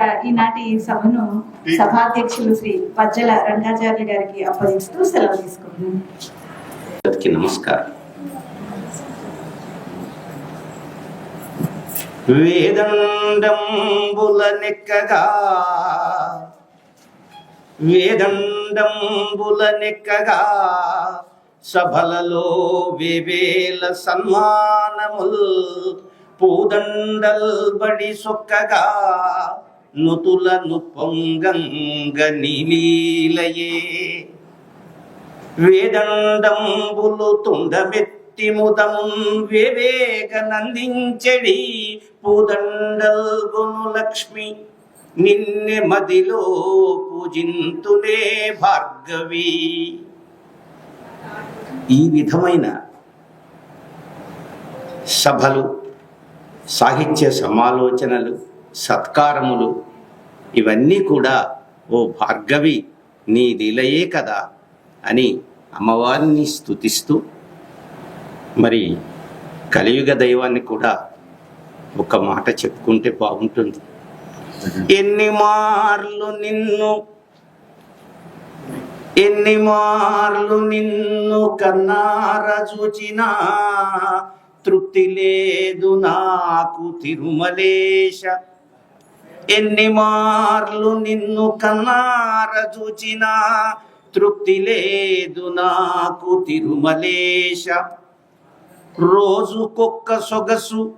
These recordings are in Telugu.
ఈనాటి సభను సభాధ్యక్షులు శ్రీ పజ్జల రంగాచార్య గారికి అప్పగిస్తూ సెలవు తీసుకుంటున్నాను నమస్కారం. వేదండంబుల నెక్కగా వేదండంబుల నెక్కగా సభలలో వేవేల సన్మానముల్ పూదండల్ బడి సొక్కగా నుతులను పొంగంగ నీలీలయే వేదండంబులు తుండమెత్తి ముదమున్ వివేక నందించడి పూదండల్గును లక్ష్మి నిన్నె మదిలో పూజింతులే భార్గవి. ఈ విధమైన సభలు సాహిత్య సమాలోచనలు సత్కారములు ఇవన్నీ కూడా ఓ భార్గవి నీ లీలయే కదా అని అమ్మవారిని స్తుతిస్తూ మరి కలియుగ దైవాన్ని కూడా ఒక మాట చెప్పుకుంటే బాగుంటుంది. ఎన్ని మార్లు నిన్ను ఎన్ని మార్లు నిన్ను కన్నార చూచినా తృప్తి లేదు నాకు తిరుమలేశ ఎన్ని మార్లు నిన్ను కన్నార చూచినా తృప్తి లేదు నాకు తిరుమలేశ. రోజుకొక్క సొగసు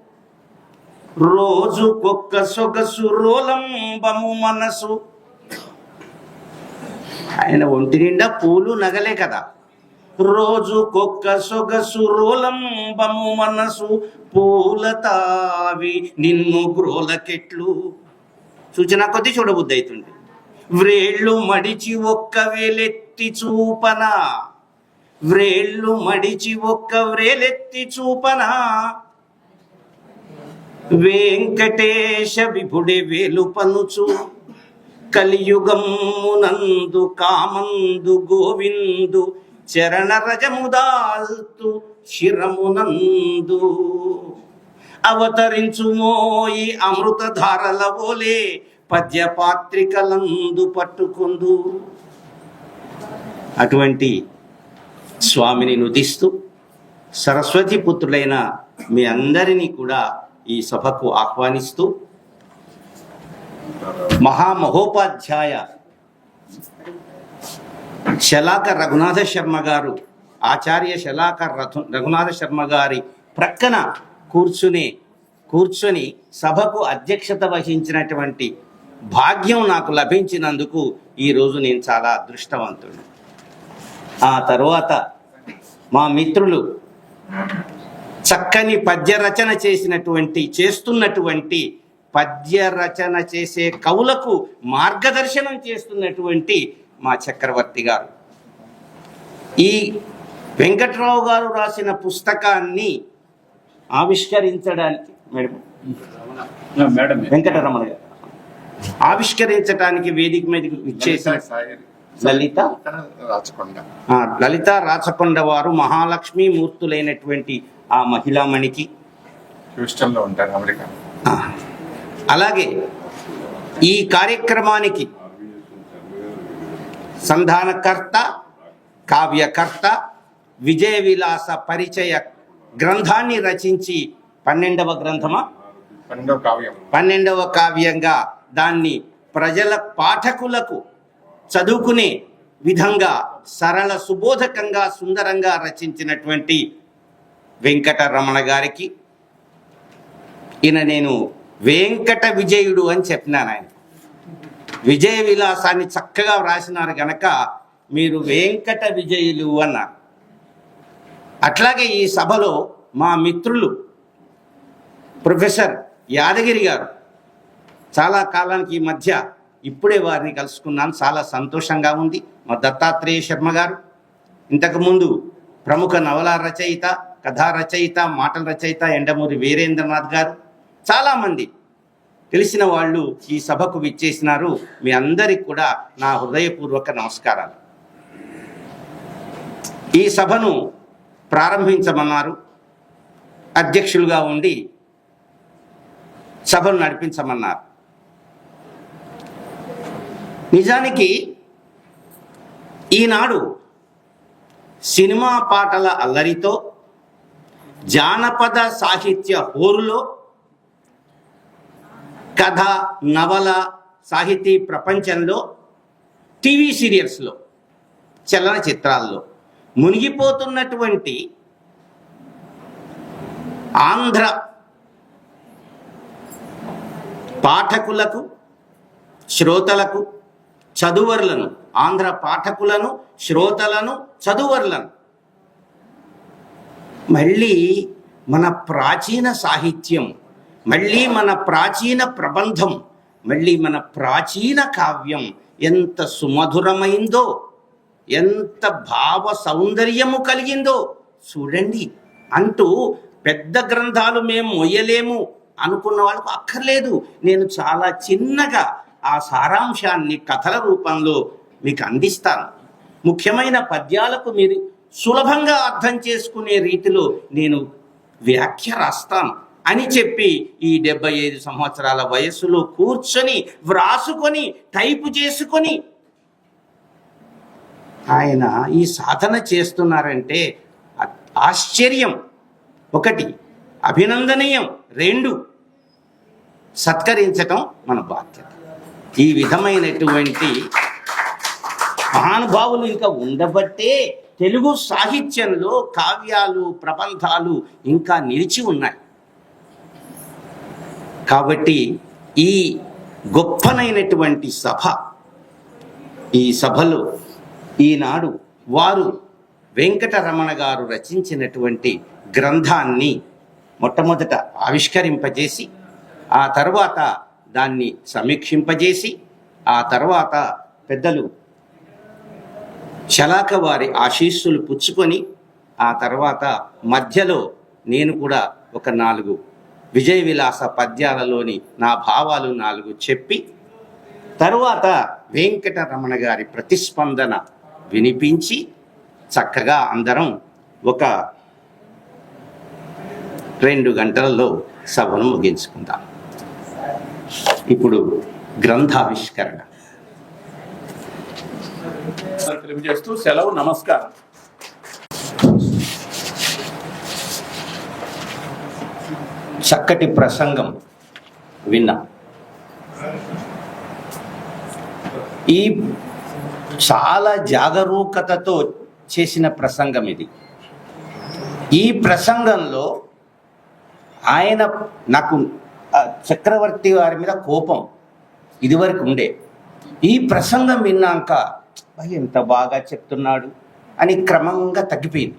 రోజుకొక్క సొగసు రోలంబము మనసు. ఆయన ఒంటి నిండా పూలు నగలే కదా. రోజుకొక్క సొగసు రోలంబము మనసు. పూల తావి నిన్ను గ్రోలకెట్లు సూచన కొద్ది చూడబుద్ధి అవుతుంది. వ్రేళ్ళు మడిచి ఒక్క వేలెత్తి చూపన? వ్రేళ్ళు మడిచి ఒక్క వ్రేలెత్తి చూపన? వెంకటేశ విభుడే వేలు పనుచు కలియుగమునందు కామందు గోవిందు. చరణ రజముదాల్తు శిరమునందు అవతరించుమోయి అమృత ధారల ఓలే పద్యపాత్రికలందు పట్టుకుందు. అటువంటి స్వామిని నుదిస్తూ సరస్వతి పుత్రులైన మీ అందరినీ కూడా ఈ సభకు ఆహ్వానిస్తూ మహామహోపాధ్యాయ శలాక రఘునాథ శర్మ గారు ఆచార్య శలాక రథు రఘునాథ శర్మ గారి ప్రక్కన కూర్చుని కూర్చొని సభకు అధ్యక్షత వహించినటువంటి భాగ్యం నాకు లభించినందుకు ఈరోజు నేను చాలా అదృష్టవంతుడు ఆ తరువాత మా మిత్రులు చక్కని పద్య రచన చేసినటువంటి చేస్తున్నటువంటి పద్య రచన చేసే కవులకు మార్గదర్శనం చేస్తున్నటువంటి మా చక్రవర్తి గారు. ఈ వెంకట్రావు గారు రాసిన పుస్తకాన్ని ఆవిష్కరించడానికి మేడం. మేడం వెంకటరమణ గారు. ఆవిష్కరించడానికి వేదిక మీదకి ఇచ్చేసిన లలిత? రాచకొండ. లలిత రాచకొండ వారు మహాలక్ష్మి మూర్తులైనటువంటి ఆ మహిళామణికి హ్యూస్టన్లో ఉంటారు అమెరికా. అలాగే ఈ కార్యక్రమానికి సంధానకర్త కావ్యకర్త విజయ విలాస పరిచయ గ్రంథాన్ని రచించి పన్నెండవ గ్రంథమా? పన్నెండవ కావ్యం. పన్నెండవ కావ్యంగా దాన్ని ప్రజల పాఠకులకు చదువుకునే విధంగా సరళ సుబోధకంగా సుందరంగా రచించినటువంటి వెంకటరమణ గారికి ఈయన నేను వెంకట విజయుడు అని చెప్పినాను ఆయన. విజయ విలాసాన్ని చక్కగా వ్రాసినారు గనక మీరు వెంకట విజయులు అన్నారు. అట్లాగే ఈ సభలో మా మిత్రులు ప్రొఫెసర్ యాదగిరి గారు చాలా కాలానికి ఈ మధ్య ఇప్పుడే వారిని కలుసుకున్నాను. చాలా సంతోషంగా ఉంది. మా దత్తాత్రేయ శర్మ గారు. ఇంతకుముందు ప్రముఖ నవల రచయిత కథా రచయిత మాటల రచయిత ఎండమూరి వీరేంద్రనాథ్ గారు. చాలామంది తెలిసిన వాళ్ళు ఈ సభకు విచ్చేసినారు. మీ అందరికి కూడా నా హృదయపూర్వక నమస్కారాలు. ఈ సభను ప్రారంభించమన్నారు. అధ్యక్షులుగా ఉండి సభను నడిపించమన్నారు. నిజానికి ఈనాడు సినిమా పాటల అల్లరితో జానపద సాహిత్య హోరులో కథ నవల సాహితీ ప్రపంచంలో టీవీ సీరియల్స్లో చలనచిత్రాల్లో మునిగిపోతున్నటువంటి ఆంధ్ర పాఠకులకు శ్రోతలకు చదువర్లను ఆంధ్ర పాఠకులను శ్రోతలను చదువర్లను. మళ్ళీ మన ప్రాచీన సాహిత్యం మళ్ళీ మన ప్రాచీన ప్రబంధం మళ్ళీ మన ప్రాచీన కావ్యం ఎంత సుమధురమైందో ఎంత భావ సౌందర్యము కలిగిందో చూడండి. అంటూ పెద్ద గ్రంథాలు మేము మొయ్యలేము అనుకున్న వాళ్ళకు అక్కర్లేదు. నేను చాలా చిన్నగా ఆ సారాంశాన్ని కథల రూపంలో మీకు అందిస్తాను. ముఖ్యమైన పద్యాలకు మీరు సులభంగా అర్థం చేసుకునే రీతిలో నేను వ్యాఖ్య రాస్తాను అని చెప్పి ఈ డెబ్బై ఐదు సంవత్సరాల వయస్సులో కూర్చొని వ్రాసుకొని టైపు చేసుకొని ఆయన ఈ సాధన చేస్తున్నారంటే ఆశ్చర్యం. ఒకటి అభినందనీయం. రెండు సత్కరించటం మన బాధ్యత. ఈ విధమైనటువంటి మహానుభావులు ఇంకా ఉండబట్టే తెలుగు సాహిత్యంలో కావ్యాలు ప్రబంధాలు ఇంకా నిలిచి ఉన్నాయి. కాబట్టి ఈ గొప్పనైనటువంటి సభ ఈ సభలో ఈనాడు వారు వెంకటరమణ గారు రచించినటువంటి గ్రంథాన్ని మొట్టమొదట ఆవిష్కరింపజేసి ఆ తర్వాత దాన్ని సమీక్షింపజేసి ఆ తర్వాత పెద్దలు శలాక వారి ఆశీస్సులు పుచ్చుకొని ఆ తర్వాత మధ్యలో నేను కూడా ఒక నాలుగు విజయ విలాస పద్యాలలోని నా భావాలు నాలుగు చెప్పి తరువాత వెంకటరమణ గారి ప్రతిస్పందన వినిపించి చక్కగా అందరం ఒక రెండు గంటలలో సభను ముగించుకుందాం. ఇప్పుడు గ్రంథావిష్కరణ. తెలియజేస్తూ సెలవు నమస్కారం. చక్కటి ప్రసంగం విన్నా. ఈ చాలా జాగరూకతతో చేసిన ప్రసంగం ఇది. ఈ ప్రసంగంలో ఆయన నాకు చక్రవర్తి వారి మీద కోపం ఇదివరకు ఉండే. ఈ ప్రసంగం విన్నాక ఎంత బాగా చెప్తున్నాడు అని క్రమంగా తగ్గిపోయింది.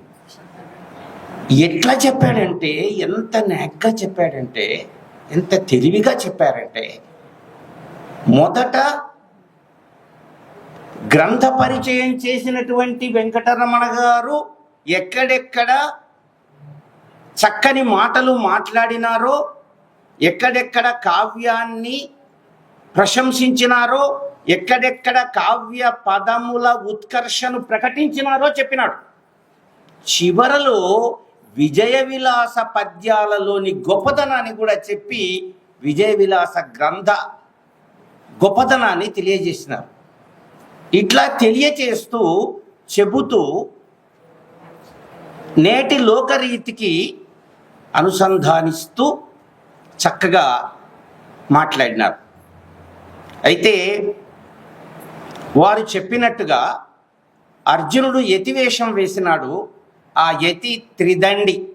ఎట్లా చెప్పాడంటే ఎంత నెగ్గా చెప్పాడంటే ఎంత తెలివిగా చెప్పారంటే మొదట గ్రంథ పరిచయం చేసినటువంటి వెంకటరమణ గారు ఎక్కడెక్కడ చక్కని మాటలు మాట్లాడినారో ఎక్కడెక్కడ కావ్యాన్ని ప్రశంసించినారో ఎక్కడెక్కడ కావ్య పదముల ఉత్కర్షను ప్రకటించినారో చెప్పినాడు. చివరలో విజయ విలాస పద్యాలలోని గొప్పతనాన్ని కూడా చెప్పి విజయ విలాస గ్రంథ గొప్పతనాన్ని తెలియజేసినారు. ఇట్లా తెలియచేస్తూ చెబుతూ నేటి లోకరీతికి అనుసంధానిస్తూ చక్కగా మాట్లాడినారు. అయితే వారు చెప్పినట్టుగా అర్జునుడు యతివేషం వేసినాడు. ఆ యతి త్రిదండి.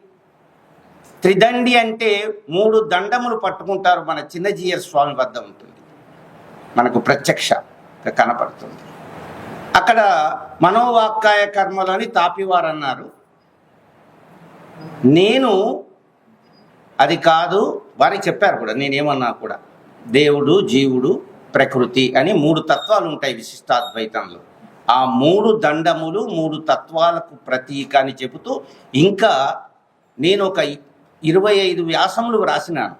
త్రిదండి అంటే మూడు దండములు పట్టుకుంటారు మన చిన్నజీయర్ స్వామి వద్ద ఉంటుంది. మనకు ప్రత్యక్ష కనపడుతుంది. అక్కడ మనోవాక్కాయ కర్మలని తాపివారన్నారు. నేను అది కాదు వారికి చెప్పారు కూడా నేనేమన్నా కూడా దేవుడు జీవుడు ప్రకృతి అని మూడు తత్వాలు ఉంటాయి విశిష్టాద్వైతంలో. ఆ మూడు దండములు మూడు తత్వాలకు ప్రతీక అని చెబుతూ ఇంకా నేను ఒక ఇరవై ఐదు వ్యాసములు వ్రాసినాను.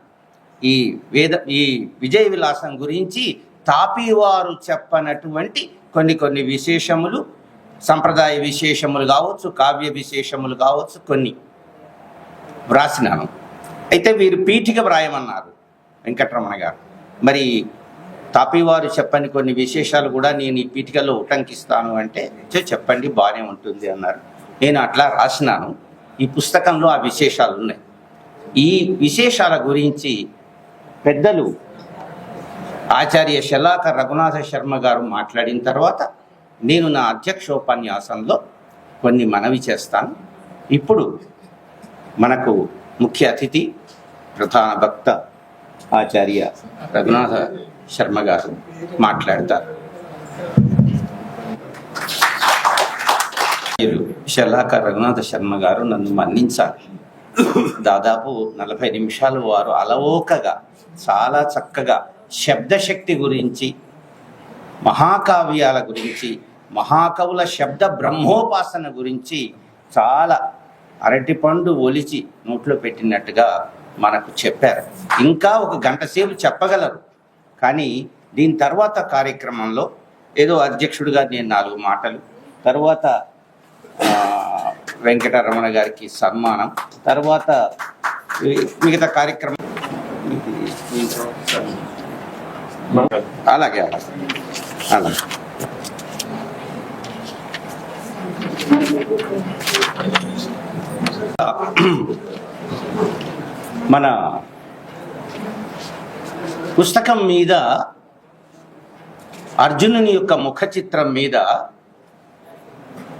ఈ వేద ఈ విజయ విలాసం గురించి తాపివారు చెప్పనటువంటి కొన్ని కొన్ని విశేషములు సంప్రదాయ విశేషములు కావచ్చు కావ్య విశేషములు కావచ్చు కొన్ని వ్రాసినాను. అయితే వీరు పీఠిక వ్రాయమన్నారు వెంకటరమణ గారు. మరి తాపివారు చెప్పని కొన్ని విశేషాలు కూడా నేను ఈ పీఠికలో ఉటంకిస్తాను అంటే చెప్పండి బాగానే ఉంటుంది అన్నారు. నేను అట్లా రాసినాను. ఈ పుస్తకంలో ఆ విశేషాలు ఉన్నాయి. ఈ విశేషాల గురించి పెద్దలు ఆచార్య శలాక రఘునాథ శర్మ గారు మాట్లాడిన తర్వాత నేను నా అధ్యక్షోపన్యాసంలో కొన్ని మనవి చేస్తాను. ఇప్పుడు మనకు ముఖ్య అతిథి ప్రధాన భక్త ఆచార్య రఘునాథ శర్మ గారు మాట్లాడతారు. మీరు శలాక రఘునాథ శర్మ గారు నన్ను మన్నించాలి దాదాపు నలభై నిమిషాలు వారు అలవోకగా చాలా చక్కగా శబ్దశక్తి గురించి మహాకావ్యాల గురించి మహాకవుల శబ్ద బ్రహ్మోపాసన గురించి చాలా అరటిపండు ఒలిచి నోట్లో పెట్టినట్టుగా మనకు చెప్పారు. ఇంకా ఒక గంట సేపు చెప్పగలరు. కానీ దీని తర్వాత కార్యక్రమంలో ఏదో అధ్యక్షుడిగా నేను నాలుగు మాటలు తర్వాత వెంకటరమణ గారికి సన్మానం తర్వాత మిగతా కార్యక్రమం అలాగే అలాగే అలాగే. మన పుస్తకం మీద అర్జునుని యొక్క ముఖ చిత్రం మీద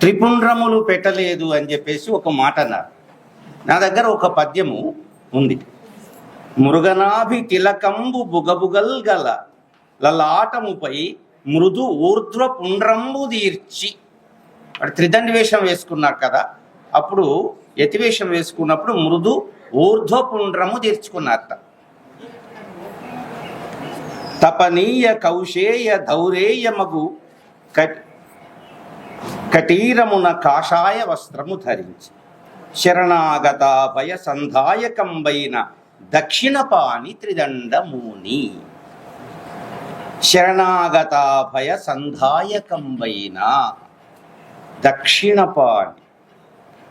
త్రిపుండ్రములు పెట్టలేదు అని చెప్పేసి ఒక మాట అన్నారు. నా దగ్గర ఒక పద్యము ఉంది. మృగనాభి తిలకంబు బుగబుగల్ గల లలాటముపై మృదు ఊర్ధ్వ పుండ్రంబు తీర్చి. త్రిదండి వేషం వేసుకున్నారు కదా. అప్పుడు యతివేషం వేసుకున్నప్పుడు మృదు ఊర్ధ్వపుండ్రము తీర్చుకున్నారట. తపనీయ కౌశేయ ధౌరేయ మగు కటీరమున కాషాయ వస్త్రము ధరించి శరణాగత భయ సంధాయకంబైన దక్షిణపాని త్రిదండముని. శరణాగత భయ సంధాయకంబైన దక్షిణపాని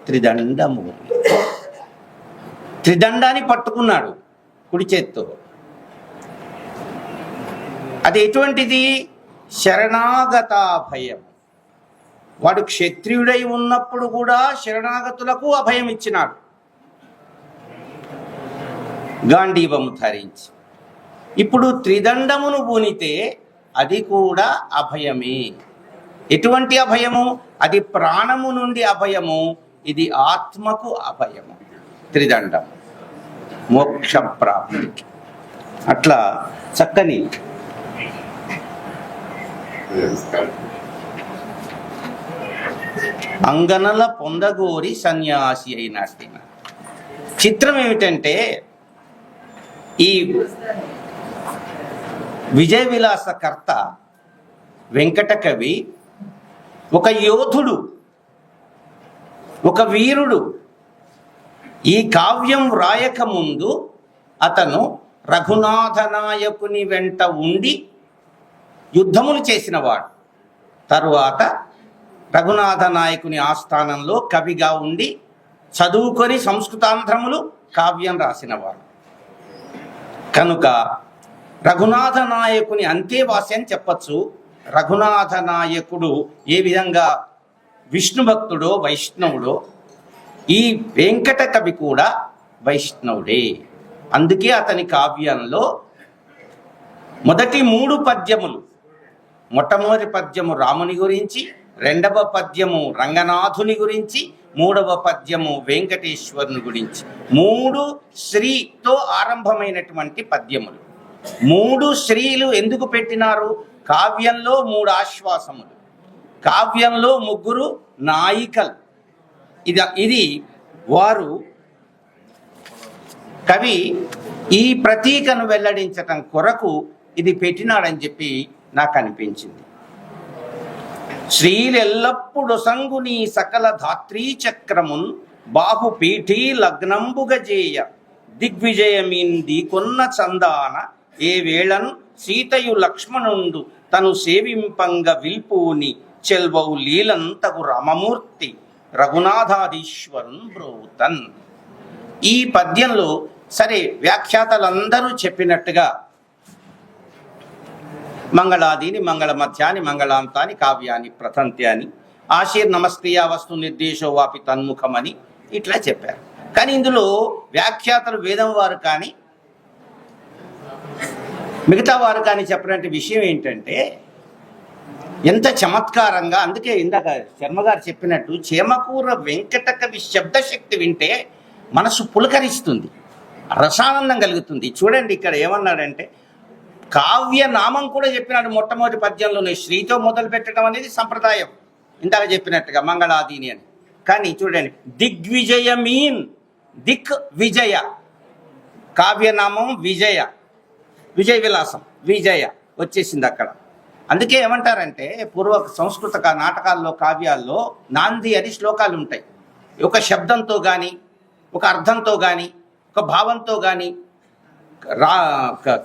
త్రిదండము. త్రిదండాన్ని పట్టుకున్నాడు కుడి చేత్తో. అది ఎటువంటిది? శరణాగత భయం. వాడు క్షత్రియుడై ఉన్నప్పుడు కూడా శరణాగతులకు అభయం ఇచ్చినాడు. గాంధీవము ధరించి. ఇప్పుడు త్రిదండమును పూనితే అది కూడా అభయమే. ఎటువంటి అభయము? అది ప్రాణము నుండి అభయము. ఇది ఆత్మకు అభయము. త్రిదండం. మోక్ష ప్రాప్తికి. అట్లా చక్కని. అంగనల పొందగోరి సన్యాసి అయినట్టు చిత్రం ఏమిటంటే ఈ విజయ విలాస కర్త ఒక యోధుడు ఒక వీరుడు ఈ కావ్యం వ్రాయక ముందు అతను రఘునాథ నాయకుని వెంట ఉండి యుద్ధములు చేసినవాడు. తరువాత రఘునాథ నాయకుని ఆస్థానంలో కవిగా ఉండి చదువుకొని సంస్కృతాంధ్రములు కావ్యం రాసినవాడు. కనుక రఘునాథ నాయకుని అంతేవాసి అని చెప్పచ్చు. రఘునాథ నాయకుడు ఏ విధంగా విష్ణు భక్తుడో వైష్ణవుడో ఈ వెంకట కవి కూడా వైష్ణవుడే. అందుకే అతని కావ్యంలో మొదటి మూడు పద్యములు మొట్టమొదటి పద్యము రాముని గురించి రెండవ పద్యము రంగనాథుని గురించి మూడవ పద్యము వెంకటేశ్వరుని గురించి. మూడు శ్రీతో ఆరంభమైనటువంటి పద్యములు. మూడు శ్రీలు ఎందుకు పెట్టినారు? కావ్యంలో మూడు ఆశ్వాసములు. కావ్యంలో ముగ్గురు నాయికల్. ఇది ఇది వారు కవి ఈ ప్రతీకను వెల్లడించటం కొరకు ఇది పెట్టినాడని చెప్పి నాకు అనిపించింది శ్రీలెల్లప్పుడు సంగుని సకల ధాత్రీ చక్రమున్ బాహుపీఠీ లగ్నంబుగజేయ దిగ్విజయమీంది కొన్న చందాన ఏ వేళన్ సీతయు లక్ష్మణుండు తను సేవింపంగ విల్పూని చెల్వౌ లీలంతగు రామమూర్తి రఘునాథాధీశ్వరున్ బ్రోతన్. ఈ పద్యంలో సరే వ్యాఖ్యాతలందరూ చెప్పినట్టుగా మంగళాదిని మంగళ మధ్యాన్ని మంగళాంతాన్ని కావ్యాన్ని ప్రథంత్యాన్ని ఆశీర్ నమస్క్రియా వస్తు నిర్దేశో వాపి తన్ముఖమని ఇట్లా చెప్పారు. కానీ ఇందులో వ్యాఖ్యాతలు వేదం వారు కానీ మిగతా వారు కానీ చెప్పినట్టు విషయం ఏంటంటే ఎంత చమత్కారంగా అందుకే ఇందాక శర్మ గారు చెప్పినట్టు చేమకూర వెంకట కవి శబ్దశక్తి వింటే మనసు పులకరిస్తుంది రసానందం కలుగుతుంది. చూడండి ఇక్కడ ఏమన్నాడంటే కావ్య నామం కూడా చెప్పినాడు మొట్టమొదటి పద్యంలోనే శ్రీతో మొదలు పెట్టడం అనేది సంప్రదాయం. ఇందాక చెప్పినట్టుగా మంగళాదీని అని. కానీ చూడండి దిగ్విజయ మీన్ దిక్ విజయ. కావ్యనామం విజయ. విజయ విలాసం విజయ వచ్చేసింది అక్కడ. అందుకే ఏమంటారంటే పూర్వ సంస్కృత నాటకాల్లో కావ్యాల్లో నాంది అని శ్లోకాలు ఉంటాయి. ఒక శబ్దంతో కానీ ఒక అర్థంతో కానీ ఒక భావంతో కానీ రా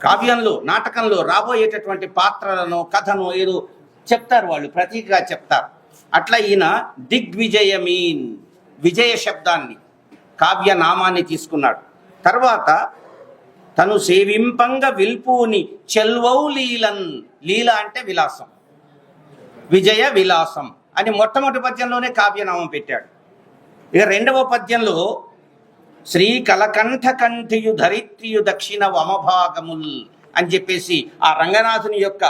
కావ్యంలో నాటకంలో రాబోయేటటువంటి పాత్రలను కథను ఏదో చెప్తారు వాళ్ళు ప్రతీకగా చెప్తారు. అట్లా ఈయన దిగ్విజయ మీన్ విజయ శబ్దాన్ని కావ్య నామాన్ని తీసుకున్నాడు. తర్వాత తను సేవింపంగ విల్పూని చెల్వౌ లీలన్. లీల అంటే విలాసం. విజయ విలాసం అని మొట్టమొదటి పద్యంలోనే కావ్యనామం పెట్టాడు. ఇక రెండవ పద్యంలో శ్రీ కలకంఠ కంఠియు ధరిత్రియు దక్షిణ వమభాగముల్ అని చెప్పేసి ఆ రంగనాథుని యొక్క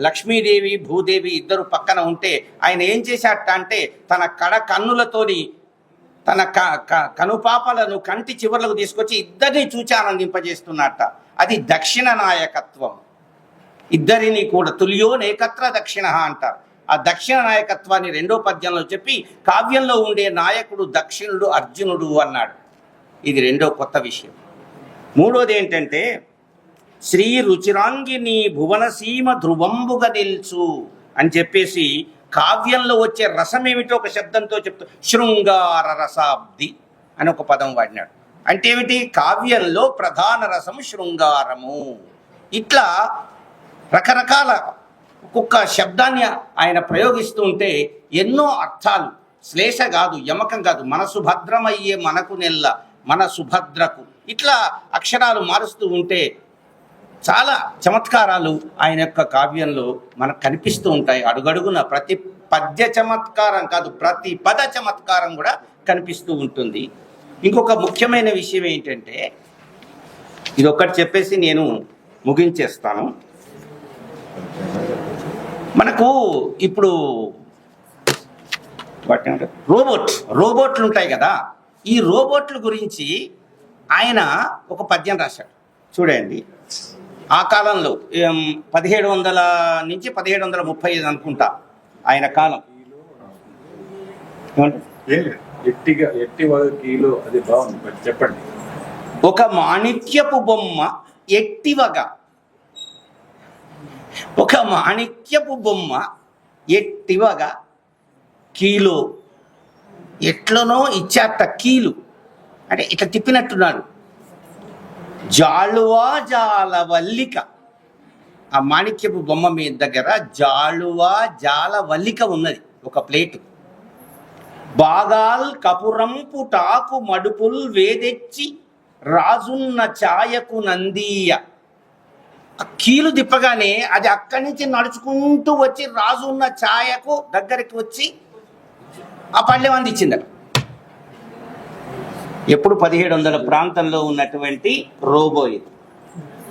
లక్ష్మీదేవి భూదేవి ఇద్దరు పక్కన ఉంటే ఆయన ఏం చేశాట అంటే తన కడ కన్నులతోని తన క క- కనుపాపలను కంటి చివర్లకు తీసుకొచ్చి ఇద్దరిని చూచానందింపజేస్తున్నట్ట అది దక్షిణ నాయకత్వం. ఇద్దరిని కూడా తుల్యో నేకత్ర దక్షిణ అంటారు. ఆ దక్షిణ నాయకత్వాన్ని రెండో పద్యంలో చెప్పి కావ్యంలో ఉండే నాయకుడు దక్షిణుడు అర్జునుడు అన్నాడు. ఇది రెండో కొత్త విషయం. మూడోది ఏంటంటే శ్రీ రుచిరాంగిని భువనసీమ ధ్రువంబుగా నిల్చు అని చెప్పేసి కావ్యంలో వచ్చే రసం ఏమిటో ఒక శబ్దంతో చెప్తూ శృంగార రసాబ్ది అని ఒక పదం వాడినాడు. అంటే ఏమిటి? కావ్యంలో ప్రధాన రసం శృంగారము. ఇట్లా రకరకాల ఒక్కొక్క శబ్దాన్ని ఆయన ప్రయోగిస్తూ ఉంటే ఎన్నో అర్థాలు. శ్లేష కాదు యమకం కాదు. మనసు భద్రమయ్యే మనకు నెల్ల మన సుభద్రకు. ఇట్లా అక్షరాలు మారుస్తూ ఉంటే చాలా చమత్కారాలు ఆయన యొక్క కావ్యంలో మనకు కనిపిస్తూ ఉంటాయి. అడుగడుగున ప్రతి పద్య చమత్కారం కాదు ప్రతి పద చమత్కారం కూడా కనిపిస్తూ ఉంటుంది. ఇంకొక ముఖ్యమైన విషయం ఏంటంటే ఇది ఒకటి చెప్పేసి నేను ముగించేస్తాను. మనకు ఇప్పుడు రోబోట్ రోబోట్లు ఉంటాయి కదా. ఈ రోబోట్ల గురించి ఆయన ఒక పద్యం రాశాడు. చూడండి. ఆ కాలంలో పదిహేడు వందల నుంచి పదిహేడు వందల ముప్పై ఐదు అనుకుంటా ఆయన కాలం. చెప్పండి. ఒక మాణిక్యపు బొమ్మ ఎట్టివగా ఒక మాణిక్యపు బొమ్మ ఎట్టివగా కీలో. ఎట్లనో ఇచ్చాట కీలు. అంటే ఇట్లా తిప్పినట్టున్నాడు. జాలువాజాల వల్లిక ఆ మాణిక్యపు బొమ్మ మీ దగ్గర జాలువా జాల వల్లిక ఉన్నది ఒక ప్లేటు. బాగాల్ కపురంపు టాకు మడుపుల్ వేదెచ్చి రాజున్న ఛాయకు నందీయ. కీలు తిప్పగానే అది అక్కడి నుంచి నడుచుకుంటూ వచ్చి రాజున్న ఛాయకు దగ్గరికి వచ్చి ఆ పళ్ళెం అందించిందట ఎప్పుడు పదిహేడు వందల ప్రాంతంలో ఉన్నటువంటి రోబో ఇది.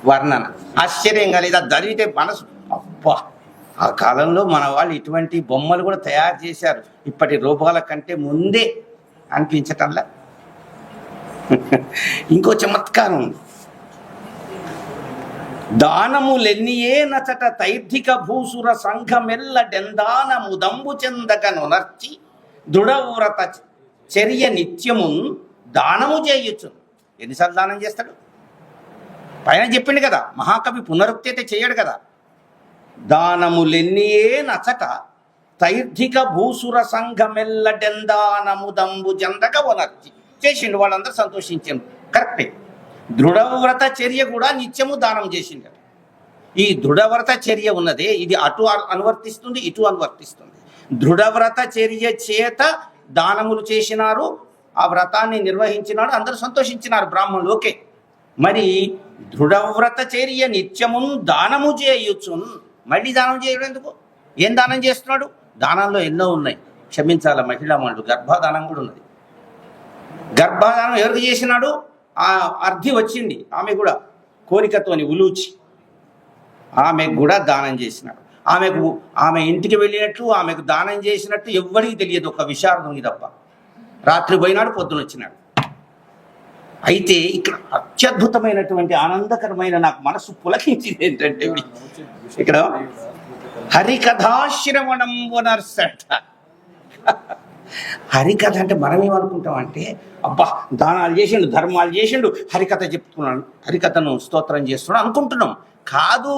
వర్ణన. ఆశ్చర్యం కలిగి చదివితే మనసు అబ్బా! ఆ కాలంలో మన వాళ్ళు ఇటువంటి బొమ్మలు కూడా తయారు చేశారు. ఇప్పటి రూపాల కంటే ముందే అనిపించటంలా. ఇంకో చమత్కారం ఉంది. దానములెన్నియే నచట తైర్థిక భూసుర సంఘమెల్ల డెందాన దంబు చెందక నొనర్చి దృఢవ్రత చర్య నిత్యమున్ దానము చేయొచ్చు ఎన్నిసార్లు దానం చేస్తాడు? పైన చెప్పిండు కదా మహాకవి పునరుక్తి అయితే చేయడు కదా. దానములెన్నియే నచట తైర్థిక భూసుర సంఘమెల్లడెందానముదంబు జందక వనర్చి. చేసిండు వాళ్ళందరూ సంతోషించారు కరెక్టే. దృఢవ్రత చర్య కూడా నిత్యము దానం చేసిండు ఈ దృఢవ్రత చర్య ఉన్నదే ఇది అటు అనువర్తిస్తుంది ఇటు అనువర్తిస్తుంది. దృఢవ్రత చర్య చేత దానములు చేసినారు ఆ వ్రతాన్ని నిర్వహించినాడు. అందరూ సంతోషించినారు బ్రాహ్మణులు ఓకే మరి దృఢవ్రత చర్య నిత్యమున్ దానము చేయుచున్. మళ్ళీ దానం చేయడం ఎందుకు? ఏం దానం చేస్తున్నాడు? దానాల్లో ఎన్నో ఉన్నాయి. క్షమించాల మహిళా మనుడు గర్భాధానం కూడా ఉన్నది. గర్భాధానం ఎవరికి చేసినాడు? ఆ అర్థి వచ్చింది. ఆమె కూడా కోరికతోని ఉలూచి ఆమెకు కూడా దానం చేసినాడు. ఆమెకు ఆమె ఇంటికి వెళ్ళినట్లు ఆమెకు దానం చేసినట్టు ఎవ్వరికి తెలియదు. ఒక విశారదునికి తప్ప. రాత్రి పోయినాడు పొద్దున వచ్చినాడు. అయితే ఇక్కడ అత్యద్భుతమైనటువంటి ఆనందకరమైన నాకు మనసు పులకించింది ఏంటంటే ఇక్కడ హరికథాశ్రవణం వనర్సట హరికథ అంటే మనం ఏమనుకుంటాం అంటే అబ్బా దానాలు చేసిండు ధర్మాలు చేసిండు హరికథ చెప్తున్నాడు హరికథను స్తోత్రం చేస్తున్నాడు అనుకుంటున్నాం. కాదు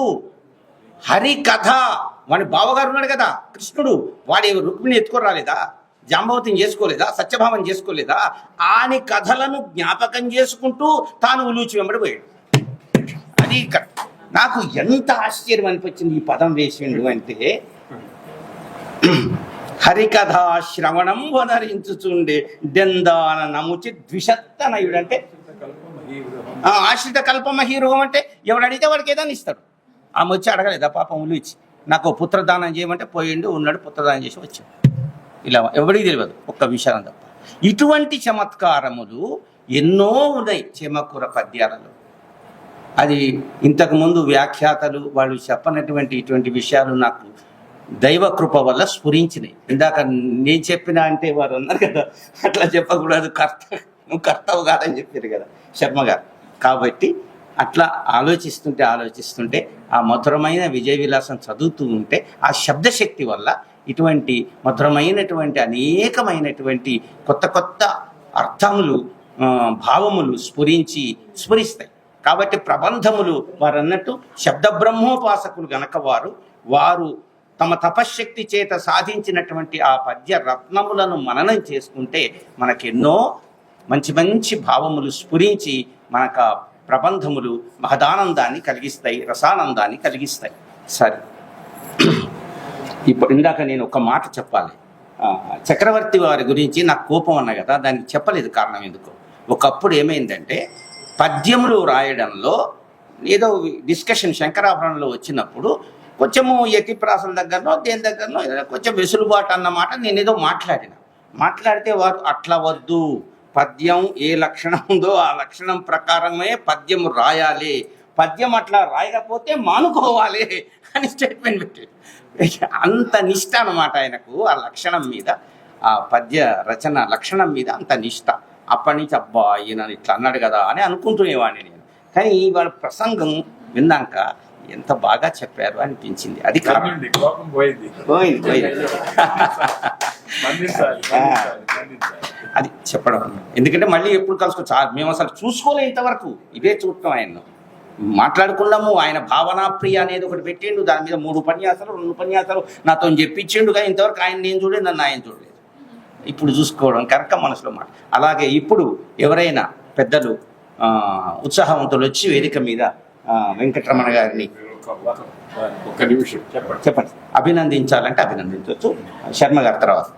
హరికథ వాడి బావగారు ఉన్నాడు కదా కృష్ణుడు వాడి రుక్మిణి ఎత్తుకొని రాలేదా? జాంబవతిని చేసుకోలేదా? సత్యభావం చేసుకోలేదా? ఆని కథలను జ్ఞాపకం చేసుకుంటూ తాను ఉలూచి వెంబడిపోయాడు అది ఇక్కడ నాకు ఎంత ఆశ్చర్యం అనిపించింది ఈ పదం వేసిండు అంటే హరికథా శ్రవణం వనరించుచుండే దెందాన నముచి ద్విషత్తనయుడు అంటే ఆశ్రిత కల్పమ అంటే ఎవడు అడిగితే వాడికి ఏదైనా ఇస్తాడు. ఆమె వచ్చి అడగలేదా? పాపం ఉలు ఇచ్చి నాకు పుత్రదానం చేయమంటే పోయిండు ఉన్నాడు పుత్రదానం చేసి వచ్చాడు. ఇలా ఎవరికి తెలియదు? ఒక్క విషయం తప్ప. ఇటువంటి చమత్కారములు ఎన్నో ఉన్నాయి చెమకూర పద్యాలలో. అది ఇంతకుముందు వ్యాఖ్యాతలు వాళ్ళు చెప్పనటువంటి ఇటువంటి విషయాలు నాకు దైవ కృప వల్ల స్ఫురించినాయి. ఇందాక నేను చెప్పిన అంటే వారు అన్నారు కదా అట్లా చెప్పకూడదు కర్త నువ్వు కర్తవు కాదని చెప్పారు కదా శర్మ గారు. కాబట్టి అట్లా ఆలోచిస్తుంటే ఆలోచిస్తుంటే ఆ మధురమైన విజయ విలాసం చదువుతూ ఉంటే ఆ శబ్దశక్తి వల్ల ఇటువంటి మధురమైనటువంటి అనేకమైనటువంటి కొత్త కొత్త అర్థములు భావములు స్ఫురించి స్ఫురిస్తాయి. కాబట్టి ప్రబంధములు వారు అన్నట్టు శబ్ద బ్రహ్మోపాసకులు గనక వారు వారు తమ తపశ్శక్తి చేత సాధించినటువంటి ఆ పద్య రత్నములను మననం చేసుకుంటే మనకెన్నో మంచి మంచి భావములు స్ఫురించి మనకు ప్రబంధములు మహదానందాన్ని కలిగిస్తాయి రసానందాన్ని కలిగిస్తాయి. సరే. ఇప్పుడు ఇందాక నేను ఒక మాట చెప్పాలి. చక్రవర్తి వారి గురించి నాకు కోపం అన్నా కదా దానికి చెప్పలేదు కారణం ఎందుకు? ఒకప్పుడు ఏమైందంటే పద్యములు రాయడంలో ఏదో డిస్కషన్ శంకరాభరణంలో వచ్చినప్పుడు కొంచెము యతిప్రాసల దగ్గరనో దేని దగ్గరనో ఏదైనా కొంచెం వెసులుబాటు అన్నమాట నేను ఏదో మాట్లాడిన. మాట్లాడితే వారు అట్లా వద్దు. పద్యం ఏ లక్షణం ఉందో ఆ లక్షణం ప్రకారమే పద్యం రాయాలి. పద్యం అట్లా రాయకపోతే మానుకోవాలి అని స్టేట్మెంట్ పెట్టాడు అంత నిష్ట అన్నమాట ఆయనకు ఆ లక్షణం మీద ఆ పద్య రచన లక్షణం మీద అంత నిష్ట. అప్పటి నుంచి అబ్బా ఈయన ఇట్లా అన్నాడు కదా అని అనుకుంటునేవాడిని నేను. కానీ వాళ్ళ ప్రసంగం విన్నాక ఎంత బాగా చెప్పారు అనిపించింది. అది పోయింది. పోయింది. అది చెప్పడం. ఎందుకంటే మళ్ళీ ఎప్పుడు కలుసుకోవచ్చు మేము అసలు చూసుకోలే ఇంతవరకు. ఇదే చూడటం ఆయన్ను. మాట్లాడుకున్నాము ఆయన భావనాప్రియ అనేది ఒకటి పెట్టిండు దాని మీద మూడు ఉపన్యాసాలు రెండు ఉపన్యాసాలు నాతో చెప్పించిండు కానీ ఇంతవరకు ఆయన నేను చూడలేదు నన్ను ఆయన చూడలేదు. ఇప్పుడు చూసుకోవడం కనుక మనసులో మాట. అలాగే ఇప్పుడు ఎవరైనా పెద్దలు ఆ, ఉత్సాహవంతులు వచ్చి వేదిక మీద వెంకటరమణ గారిని ఒక్క నిమిషం చెప్పండి. చెప్పండి. అభినందించాలంటే అభినందించవచ్చు. శర్మ గారి తర్వాత.